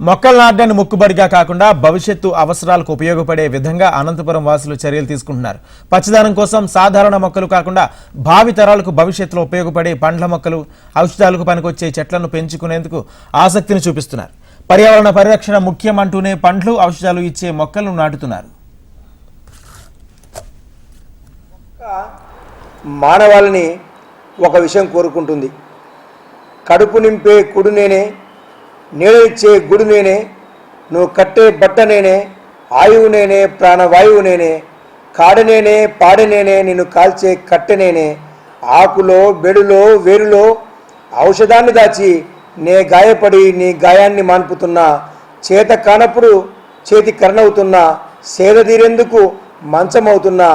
మొక్కలు నాటడానికి మొక్కుబడిగా కాకుండా భవిష్యత్తు అవసరాలకు ఉపయోగపడే విధంగా అనంతపురం వాసులు చర్యలు తీసుకుంటున్నారు. పచ్చదనం కోసం సాధారణ మొక్కలు కాకుండా భావి తరాలకు భవిష్యత్తులో ఉపయోగపడే పండ్ల మొక్కలు ఔషధాలకు పనికొచ్చే చెట్లను పెంచుకునేందుకు ఆసక్తిని చూపిస్తున్నారు. పర్యావరణ పరిరక్షణ ముఖ్యం అంటూనే పండ్లు ఔషధాలు ఇచ్చే మొక్కలను నాటుతున్నారు. మానవాళిని ఒక విషయం కోరుకుంటుంది. కడుపు నింపే కుడు నేనే నీడనిచ్చే గుడి నేనే నువ్వు కట్టే బట్ట నేనే ఆయువు నేనే ప్రాణవాయువు నేనే కాడనేనే పాడనేనే నిన్ను కాల్చే కట్టెనేనే ఆకులో బెడులో వేరులో ఔషధాన్ని దాచి నే గాయపడి నీ గాయాన్ని మాన్పుతున్నా చేత కానప్పుడు చేతి కరణవుతున్నా సేదతీరేందుకు మంచమవుతున్నా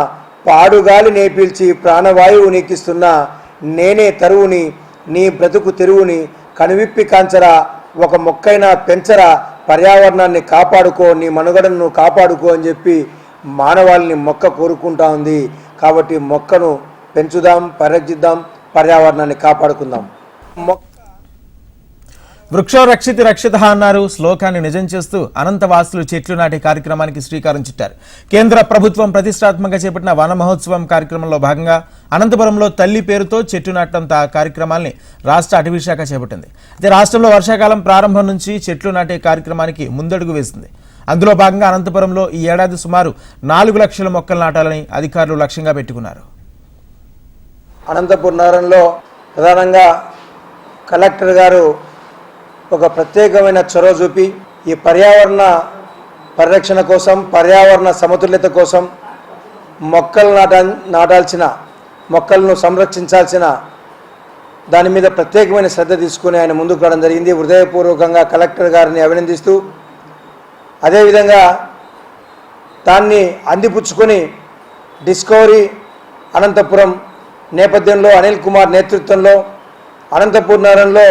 పాడుగాలి నేపీల్చి ప్రాణవాయువు నీకిస్తున్నా నేనే తరువుని నీ బ్రతుకు తెరువుని కనువిప్పి కాంచరా ఒక మొక్కైనా పెంచరా పర్యావరణాన్ని కాపాడుకో నీ మనుగడను కాపాడుకో అని చెప్పి మానవాళిని మొక్క కోరుకుంటా ఉంది. కాబట్టి మొక్కను పెంచుదాం పరిరక్షిద్దాం పర్యావరణాన్ని కాపాడుకుందాం. మొక్క వృక్షో రక్షితి రక్షిత అన్నారు. శ్లోకాన్ని నిజం చేస్తూ అనంతవాసులు చెట్లు నాటే కార్యక్రమానికి శ్రీకారం చుట్టారు. కేంద్ర ప్రభుత్వం ప్రతిష్టాత్మకంగా చేపట్టిన వన మహోత్సవం కార్యక్రమంలో భాగంగా అనంతపురంలో తల్లి పేరుతో చెట్టు నాటడంతో ఆ కార్యక్రమాల్ని రాష్ట్ర అటవీ శాఖ చేపట్టింది. అయితే రాష్ట్రంలో వర్షాకాలం ప్రారంభం నుంచి చెట్లు నాటే కార్యక్రమానికి ముందడుగు వేసింది. అందులో భాగంగా అనంతపురంలో ఈ ఏడాది సుమారు నాలుగు లక్షల మొక్కలు నాటాలని అధికారులు లక్ష్యంగా పెట్టుకున్నారు. అనంతపురం నగరంలో ప్రధానంగా కలెక్టర్ గారు ఒక ప్రత్యేకమైన చొరవ చూపి ఈ పర్యావరణ పరిరక్షణ కోసం పర్యావరణ సమతుల్యత కోసం మొక్కలు నాట నాటాల్సిన మొక్కలను సంరక్షించాల్సిన దాని మీద ప్రత్యేకమైన శ్రద్ధ తీసుకుని ఆయన ముందుకు రావడం జరిగింది. హృదయపూర్వకంగా కలెక్టర్ గారిని అభినందిస్తూ అదేవిధంగా దాన్ని అందిపుచ్చుకొని డిస్కవరీ అనంతపురం నేపథ్యంలో అనిల్ కుమార్ నేతృత్వంలో అనంతపురం నగరంలో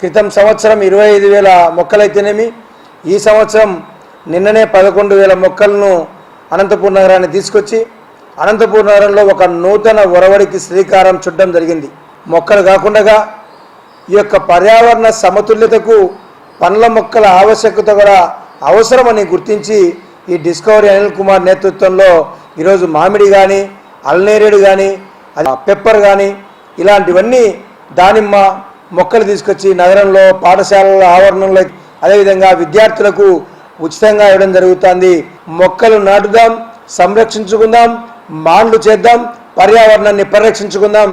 క్రితం సంవత్సరం ఇరవై ఐదు వేల మొక్కలైతేనేమి ఈ సంవత్సరం నిన్ననే పదకొండు వేల మొక్కలను అనంతపూర్ నగరాన్ని తీసుకొచ్చి అనంతపూర్ నగరంలో ఒక నూతన ఒరవడికి శ్రీకారం చుట్టడం జరిగింది. మొక్కలు కాకుండా ఈ యొక్క పర్యావరణ సమతుల్యతకు పండ్ల మొక్కల ఆవశ్యకత కూడా అవసరమని గుర్తించి ఈ డిస్కవరీ అనిల్ కుమార్ నేతృత్వంలో ఈరోజు మామిడి కానీ అల్నేరేడు కానీ పెప్పర్ కానీ ఇలాంటివన్నీ దానిమ్మ మొక్కలు తీసుకొచ్చి నగరంలో పాఠశాలల ఆవరణంలో అదేవిధంగా విద్యార్థులకు ఉచితంగా ఇవ్వడం జరుగుతుంది. మొక్కలు నాటుదాం సంరక్షించుకుందాం మాండ్లు చేద్దాం పర్యావరణాన్ని పరిరక్షించుకుందాం.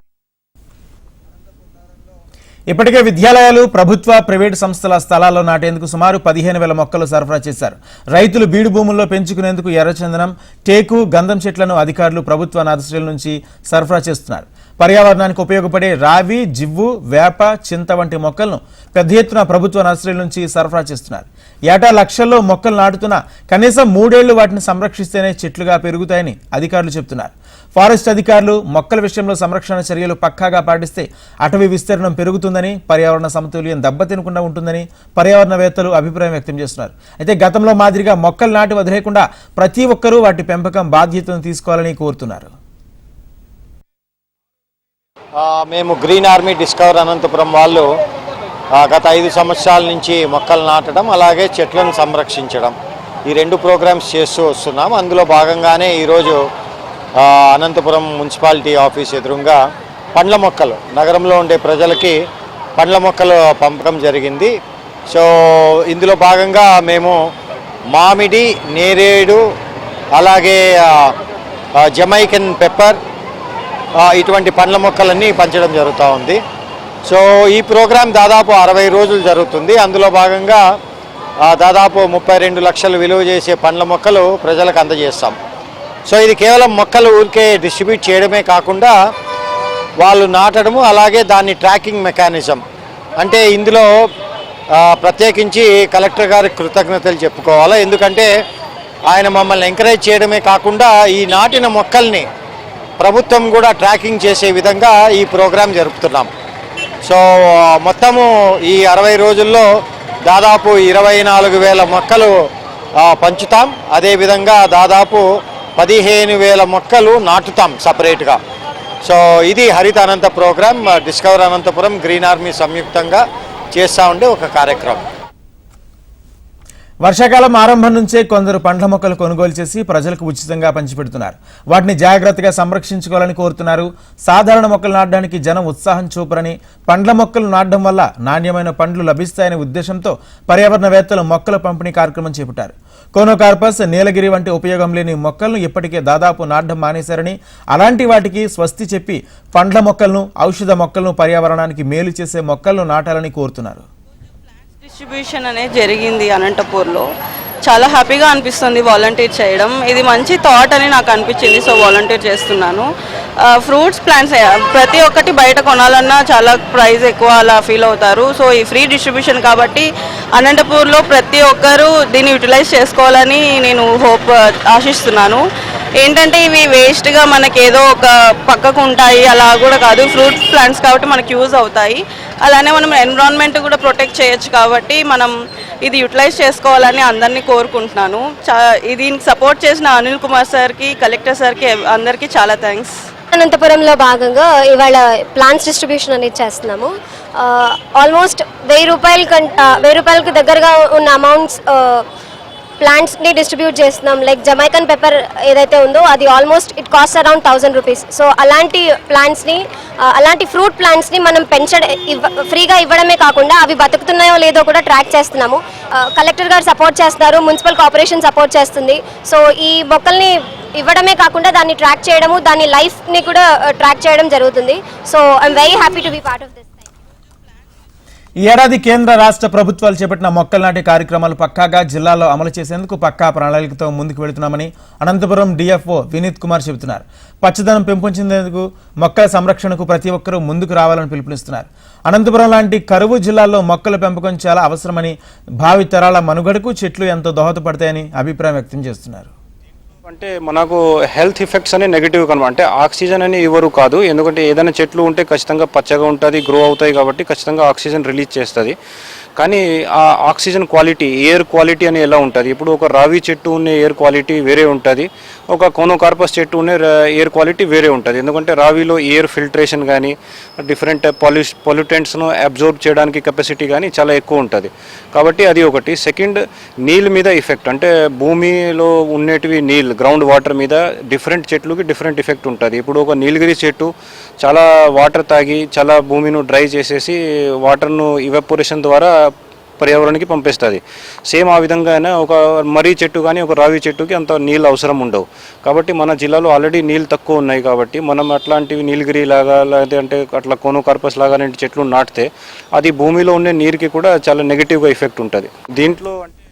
ఇప్పటికే విద్యాలయాలు ప్రభుత్వ ప్రైవేటు సంస్థల స్థలాల్లో నాటేందుకు సుమారు పదిహేను వేల మొక్కలు సరఫరా చేశారు. రైతులు బీడు భూముల్లో పెంచుకునేందుకు ఎర్రచందనం టేకు గంధం చెట్లను అధికారులు ప్రభుత్వ నర్సరీల నుంచి సరఫరా చేస్తున్నారు. పర్యావరణానికి ఉపయోగపడే రావి జివ్వు వేప చింత వంటి మొక్కలను పెద్ద ఎత్తున ప్రభుత్వ నర్సరీల నుంచి సరఫరా చేస్తున్నారు. ఏటా లక్షల్లో మొక్కలు నాటుతున్నా కనీసం మూడేళ్ళు వాటిని సంరక్షిస్తేనే చెట్లుగా పెరుగుతాయని అధికారులు చెబుతున్నారు. ఫారెస్ట్ అధికారులు మొక్కల విషయంలో సంరక్షణ చర్యలు పక్కాగా పాటిస్తే అటవీ విస్తీర్ణం పెరుగుతుందని పర్యావరణ సమతుల్యం దెబ్బతినకుండా ఉంటుందని పర్యావరణవేత్తలు అభిప్రాయం వ్యక్తం చేస్తున్నారు. అయితే గతంలో మాదిరిగా మొక్కలు నాటి వదిలేకుండా ప్రతి ఒక్కరూ వాటి పెంపకం బాధ్యతను తీసుకోవాలని కోరుతున్నారు. మేము గ్రీన్ ఆర్మీ డిస్కవర్ అనంతపురం వాళ్ళు గత ఐదు సంవత్సరాల నుంచి మొక్కలు నాటడం అలాగే చెట్లను సంరక్షించడం ఈ రెండు ప్రోగ్రామ్స్ చేస్తూ వస్తున్నాం. అందులో భాగంగానే ఈరోజు అనంతపురం మున్సిపాలిటీ ఆఫీస్ ఎదురుగా పండ్ల మొక్కలు నగరంలో ఉండే ప్రజలకి పండ్ల మొక్కలు పంపకం జరిగింది. సో ఇందులో భాగంగా మేము మామిడి నేరేడు అలాగే జమైకన్ పెప్పర్ ఇటువంటి పండ్ల మొక్కలన్నీ పంచడం జరుగుతూ ఉంది. సో ఈ ప్రోగ్రాం దాదాపు అరవై రోజులు జరుగుతుంది. అందులో భాగంగా దాదాపు ముప్పై రెండు లక్షలు విలువ చేసే పండ్ల మొక్కలు ప్రజలకు అందజేస్తాం. సో ఇది కేవలం మొక్కలు ఊరికే డిస్ట్రిబ్యూట్ చేయడమే కాకుండా వాళ్ళు నాటడము అలాగే దాన్ని ట్రాకింగ్ మెకానిజం. అంటే ఇందులో ప్రత్యేకించి కలెక్టర్ గారి కృతజ్ఞతలు చెప్పుకోవాలి? ఎందుకంటే ఆయన మమ్మల్ని ఎంకరేజ్ చేయడమే కాకుండా ఈ నాటిన మొక్కల్ని ప్రభుత్వం కూడా ట్రాకింగ్ చేసే విధంగా ఈ ప్రోగ్రాం జరుపుతున్నాం. సో మొత్తము ఈ అరవై రోజుల్లో దాదాపు ఇరవై నాలుగు వేల మొక్కలు పంచుతాం. అదేవిధంగా దాదాపు పదిహేను వేల మొక్కలు నాటుతాం సపరేట్గా. సో ఇది Haritha Anantha program discover Anantapuram green army సంయుక్తంగా చేస్తూ ఉండే ఒక కార్యక్రమం. వర్షాకాలం ఆరంభం నుంచే కొందరు పండ్ల మొక్కలు కొనుగోలు చేసి ప్రజలకు ఉచితంగా పంచిపెడుతున్నారు. వాటిని జాగ్రత్తగా సంరక్షించుకోవాలని కోరుతున్నారు. సాధారణ మొక్కలు నాటడానికి జనం ఉత్సాహం చూపరని పండ్ల మొక్కలు నాటడం వల్ల నాణ్యమైన పండ్లు లభిస్తాయనే ఉద్దేశంతో పర్యావరణవేత్తలు మొక్కల పంపిణీ కార్యక్రమం చేపట్టారు. కోనోకార్పస్ నీలగిరి వంటి ఉపయోగం లేని మొక్కలను ఇప్పటికే దాదాపు నాటడం మానేశారని అలాంటి వాటికి స్వస్తి చెప్పి పండ్ల మొక్కలను ఔషధ మొక్కలను పర్యావరణానికి మేలు చేసే మొక్కలను నాటాలని కోరుతున్నారు. డిస్ట్రిబ్యూషన్ అనేది జరిగింది అనంతపూర్లో. చాలా హ్యాపీగా అనిపిస్తుంది వాలంటీర్ చేయడం. ఇది మంచి థాట్ అని నాకు అనిపించింది సో వాలంటీర్ చేస్తున్నాను. ఫ్రూట్స్ ప్లాంట్స్ ప్రతి ఒక్కటి బయట కొనాలన్నా చాలా ప్రైస్ ఎక్కువ అలా ఫీల్ అవుతారు. సో ఈ ఫ్రీ డిస్ట్రిబ్యూషన్ కాబట్టి అనంతపూర్లో ప్రతి ఒక్కరూ దీన్ని యూటిలైజ్ చేసుకోవాలని నేను హోప్ ఆశిస్తున్నాను. ఏంటంటే ఇవి వేస్ట్గా మనకి ఏదో ఒక పక్కకు ఉంటాయి అలా కూడా కాదు. ఫ్రూట్ ప్లాంట్స్ కాబట్టి మనకు యూజ్ అవుతాయి. అలానే మనం ఎన్విరాన్మెంట్ కూడా ప్రొటెక్ట్ చేయొచ్చు కాబట్టి మనం ఇది యూటిలైజ్ చేసుకోవాలని అందరినీ కోరుకుంటున్నాను. చా దీనికి సపోర్ట్ చేసిన అనిల్ కుమార్ సార్కి కలెక్టర్ సార్కి అందరికీ చాలా థ్యాంక్స్ అనంతపురంలో భాగంగా ఇవాళ ప్లాన్స్ డిస్ట్రిబ్యూషన్ అనేది చేస్తున్నాము. ఆల్మోస్ట్ వెయ్యి రూపాయల కంట వెయ్యి రూపాయలకు దగ్గరగా ఉన్న అమౌంట్స్ ప్లాంట్స్ని డిస్ట్రిబ్యూట్ చేస్తున్నాం. లైక్ జమైకన్ పెప్పర్ ఏదైతే ఉందో అది almost it cost around thousand rupees so అలాంటి ప్లాంట్స్ని అలాంటి ఫ్రూట్ ప్లాంట్స్ని మనం పెంచడం ఫ్రీగా ఇవ్వడమే కాకుండా అవి బతుకుతున్నాయో లేదో కూడా ట్రాక్ చేస్తున్నాము. కలెక్టర్ గారు సపోర్ట్ చేస్తున్నారు మున్సిపల్ కార్పొరేషన్ సపోర్ట్ చేస్తుంది. సో ఈ మొక్కల్ని ఇవ్వడమే కాకుండా దాన్ని ట్రాక్ చేయడము దాని లైఫ్ని కూడా ట్రాక్ చేయడం జరుగుతుంది. So I'm very happy to be part of this ఈ ఏడాది కేంద్ర రాష్ట్ర ప్రభుత్వాలు చేపట్టిన మొక్కలు నాటే కార్యక్రమాలు పక్కాగా జిల్లాలో అమలు చేసేందుకు పక్కా ప్రణాళికతో ముందుకు వెళుతున్నామని అనంతపురం డిఎఫ్ఓ వినీత్ కుమార్ చెబుతున్నారు. పచ్చదనం పెంపొంచేందుకు మొక్కల సంరక్షణకు ప్రతి ఒక్కరూ ముందుకు రావాలని పిలుపునిస్తున్నారు. అనంతపురం లాంటి కరువు జిల్లాల్లో మొక్కల పెంపకం చాలా అవసరమని భావితరాల మనుగడకు చెట్లు ఎంతో దోహదపడతాయని అభిప్రాయం వ్యక్తం చేస్తున్నారు. అంటే మనకు హెల్త్ ఎఫెక్ట్స్ అనే నెగిటివ్ కనమాట అంటే ఆక్సిజన్ అని ఇవ్వరు కాదు. ఎందుకంటే ఏదైనా చెట్లు ఉంటే ఖచ్చితంగా పచ్చగా ఉంటుంది గ్రో అవుతాయి కాబట్టి ఖచ్చితంగా ఆక్సిజన్ రిలీజ్ చేస్తుంది. కానీ ఆ ఆక్సిజన్ క్వాలిటీ ఎయిర్ క్వాలిటీ అని ఎలా ఉంటుంది? ఇప్పుడు ఒక రావి చెట్టు ఉన్న ఎయిర్ క్వాలిటీ వేరే ఉంటుంది. ఒక కోనోకార్పస్ చెట్టు ఉన్న ఎయిర్ క్వాలిటీ వేరే ఉంటుంది. ఎందుకంటే రావిలో ఎయిర్ ఫిల్టరేషన్ కానీ డిఫరెంట్ పొల్యూ పొల్యూటెంట్స్ను అబ్జర్వ్ చేయడానికి కెపాసిటీ కానీ చాలా ఎక్కువ ఉంటుంది. కాబట్టి అది ఒకటి. సెకండ్ నీళ్ళ మీద ఎఫెక్ట్ అంటే భూమిలో ఉండేటివి నీళ్ళు గ్రౌండ్ వాటర్ మీద డిఫరెంట్ చెట్లుకి డిఫరెంట్ ఎఫెక్ట్ ఉంటుంది. ఇప్పుడు ఒక నీలగిరి చెట్టు చాలా వాటర్ తాగి చాలా భూమిను డ్రై చేసేసి వాటర్ను ఇవెపోరేషన్ ద్వారా పర్యావరణానికి పంపిస్తుంది. సేమ్ ఆ విధంగానే ఒక మర్రి చెట్టు కానీ ఒక రావి చెట్టుకి అంత నీళ్ళు అవసరం ఉండవు. కాబట్టి మన జిల్లాలో ఆల్రెడీ నీళ్ళు తక్కువ ఉన్నాయి కాబట్టి మనం అట్లాంటివి నీలగిరి లాగా లేదంటే అట్లా కోను కార్పస్ లాగా లాంటి చెట్లు నాటితే అది భూమిలో ఉండే నీరుకి కూడా చాలా నెగిటివ్గా ఎఫెక్ట్ ఉంటుంది. దీంట్లో అంటే